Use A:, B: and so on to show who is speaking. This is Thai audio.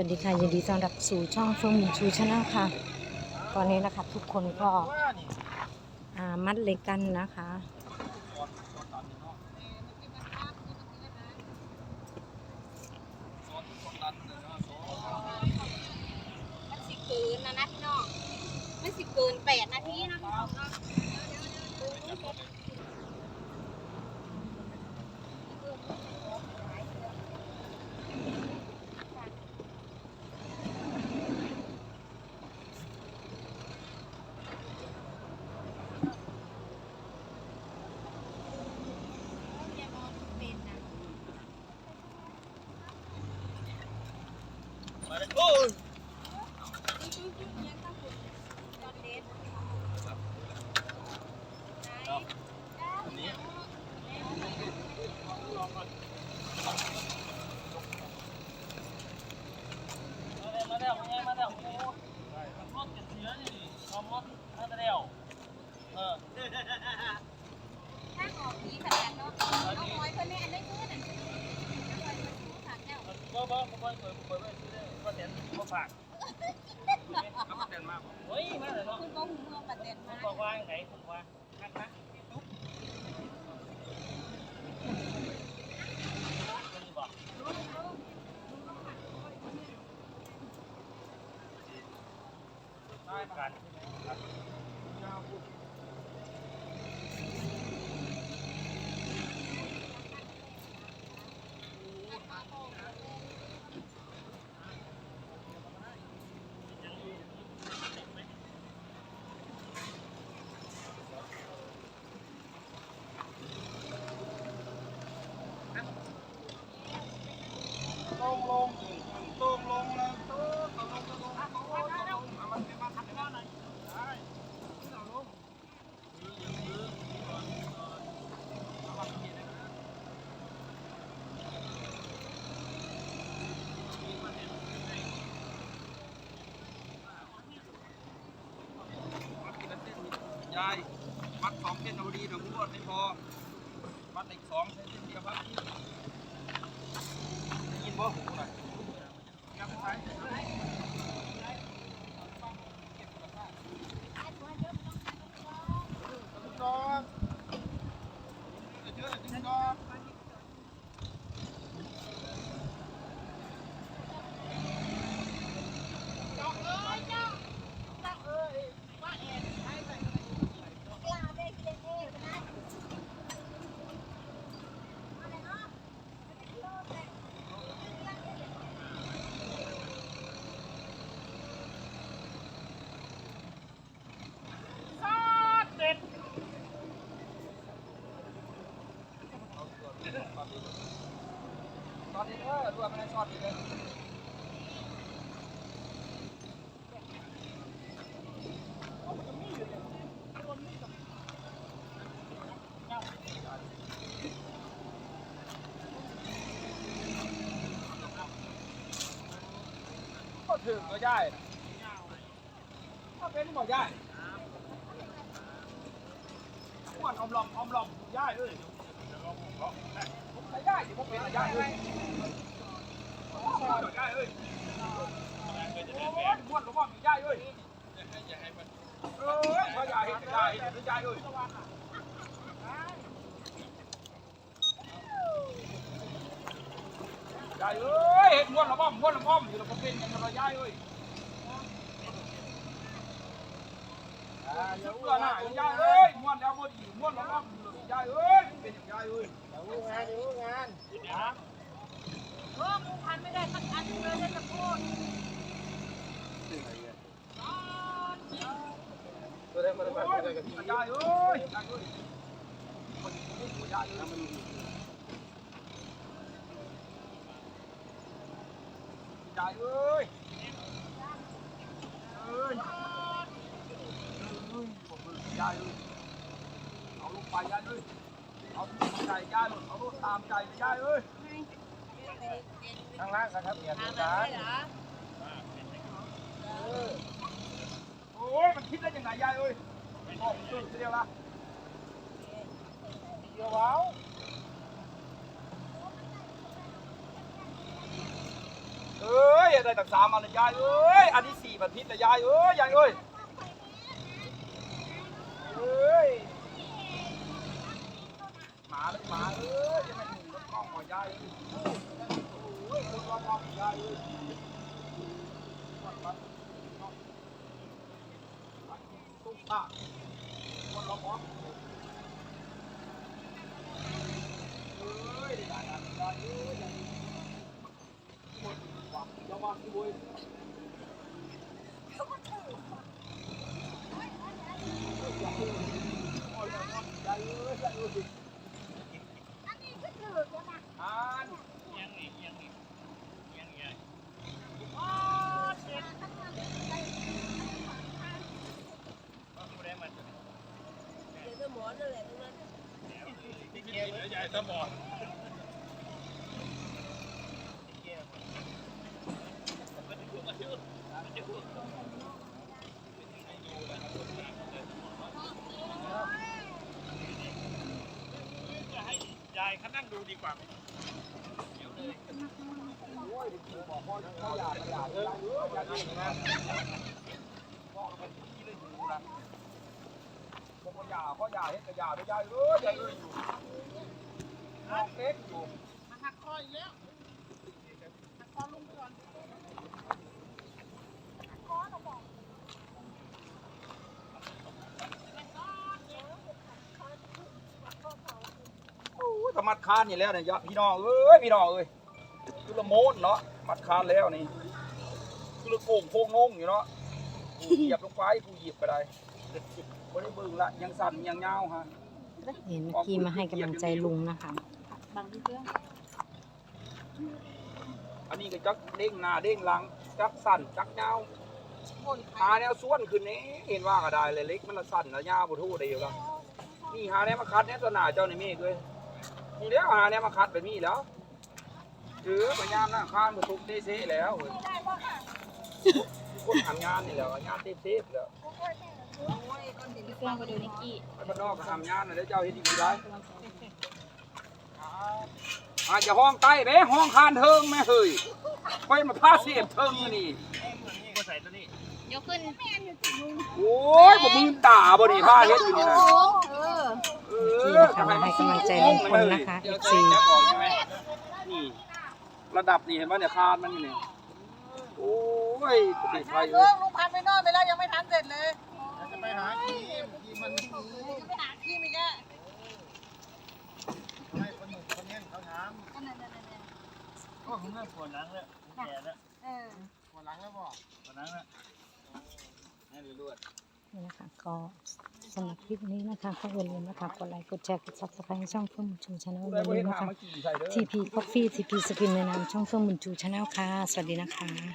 A: วัสดีค่ะยินดีต้อนรับสู่ช่องเฟิร์มชูชาแนลค่ะ ตอนนี้นะคะทุกคนก็มัดเล็กกันนะคะ
B: มันสิเกินนะนะพี่น้องมันสิเกินแปดนาทีนะพี่น้องเนาะ
C: มาแล้วมาแล้วมาแล้วโอ้ร ถจะเสียนี่ทำรถมาแล้วเออ
B: ถ้าออกดีขนาดเนาะเอาหอยคนนี้อันได้เงินอันนี้ขาดแล้ว
C: บ่บ่บ่บ่เปิดเปิดไว้ ซื้อได้ก็เต็นมาฝากเอามาเต็นมาเฮ้ยมาเลยเนาะ
B: คุณก็หูเมืองประเด็น
C: คุ
B: มา
C: ณบอกว่าไหนคุณว่าคักนะตุ๊บนี่บอกได้กันใช่ไหมครับ
D: ลงลงตรงลงเลยตรงตรงลงตรงลงตรงลงตรงลงเอามันมาทับกันหน่อยได้ที่เราลง ได้วัดสองเส้นเอาดีเดี๋ยวม้วดไม่พอวัดอีกสองเส้นเดียวครับยินบ่หูหน่อยยังไงดอกเชื่อจริงดอก ต อนนี้เออดูอะไรชอตดีเลยก็ถึงก็ได้ถ้าเป็นบ่ได้อ้วนอมลอมอมลอมได้เลยผมใช้ได้ดิผมเด้เลยได้เลอ้ยม้วนก็ม้วนได้เลออพอใหญ่เห็นได้ เห็นได้เลยได้ยเห็นม้วนละบ้อมม้วนละบ้อมอยู่ละผมเป็นยังไงได้เลยชุดเกลือหน้าได้เลยม้วนแล้วม้วนอีกม้วนละบ้อมได้เลยเป็นอย่างได้ย
B: เออมึงพันไม่ได้สักอันเลยจะจะพูด
D: ได้เอ้ยได้เอ้ยได้เอ้ยคนนี้ได้เอ้ยได้เอ้ยเอ้ยผมได้เอ้ยเอาลงไปได้เอ้ย เอาใจได้หมดเอาตามใจได้เอ้ยข้างล่างกันครับเปลี่ยน
B: ทำ
D: กันโอ้ยมันคิดได้ยังไงยายเอ้ยออกตื่นเดียวละเดียวว้าวเอ้ยได้ตั้งสามอันนะยายเอ้ยอันที่สี่บันทิตนะยยายเอ้ยยายเอ้ยเอ้ย เลยหมาเอ้ยยังไงหนุ่มก็กล้องหัวใหญ่โอ้ยคนรอบๆหัวใหญ่ตุ้มตาคนรอบๆเอ้ยได้ได้ได้เอ้ยยังมีคน
C: หวังจะมาช่วย อนนั่นแหละตรงนั้นที่เกียวใหญ่สมองยายเขานั่งดูดีกว่า
D: โอ้ยบอกพ่อพ่ออยากอยากเอออยากเองนะพ่อเป็นที่เลยอยู่นะ พ่อยากพ่อยาเฮ็ดกระยาด้วยยายเอ้ยยายเอ้ยอยู่น้องเล็กอยู่
B: มาหักคออีกแล้วหักคอลุงก่อน
D: โอ้ยถ้ามัดคานนี่แล้วเนี่ยยะพี่น้องเอ้ยพี่น้องเอ้ยคือละโมนเนาะมัดคานแล้วนี่คือละโก่งโค้งงงอยู่เนาะผู้เหยียบลงไปผู้เหยียบก็ได้ บ่ได้เบิ่งละยังสั่นยังยาวฮะ
A: เห็นเมื่อกี้มาให้กำลังใจลุงนะคะ
B: บังที่เครื่อง
D: อันนี้ก็จักเด้งหน้าเด้งหลังจักสั่นจักยาว
B: คน
D: หาแนวส่วนขึ้นนี้เห็นว่าก็ได้เลยเล็กมันละสั่นละยาวบ่ทู่ได้อยู่แล้วนี่หาแนวมาคัดแนวตัวหน้าเจ้านี่เมฆเลยนี่แล้วหาแนวมาคัดแบบนี้แล้วถือพยายามนะข้านบ่ทุกเด้เซแล้วเว้ยคนทำงานนี่แหล้วงานเซฟๆแล้ว
B: โอ้ย ก้อนหินเครื่องไปดูนิกกี้
D: ไปบ้านนอกก็ทำงานน่ะเดี๋ยวเจ้าเฮ็ดดีๆได้อาจจะห้องใต้เด้ห้องคานเทิงแม่เฮ้ยไปมาพาเสียบเทิงอยู่นี่
C: ก็ใส่ตัวนี้
B: ยกขึ้น
D: โอ้ยบ่มือตาบ่นี่พาเฮ็ดอยู่นี่นะ
B: เออ
D: เอ
A: ที่
D: อ
A: นะคะมาให้กำลังใจลุงพลนะคะ FC
D: นี่ระดับนี่เห็นป่ะเนี่ยคานมันนี่โอ้ยติดไฟเล
E: ลุ
D: ย
E: งลุงพันไปนอนไปแล้วยังไม่ทันเสร็จเลย
C: จะ ไปหาทีมทีมมันไม่มี
E: ไปหาขี้มีแก
C: ให้คนหนุ่มคนนี้เขาถามก็ผมเริ่มปวดหลังแล้วแก่แล้ว
E: เออ
C: ปวดหลังแล้วบ่ปวดหลังแล้วนี่ดูด้วย
A: นี่นะคะก็สำหรับคลิปนี้นะคะก็อย่าลืมนะคะกดไลค์กดแชร์กดซับสไครต์ช่องเฟื่องบุญชูชาแนลอย่าลืมนะคะ
D: มากี่ใส่เด้อ
A: TP Coffee TP สกินในนามช่องเฟื่องบุญชูชาแนลค่ะ สวัสดีนะคะ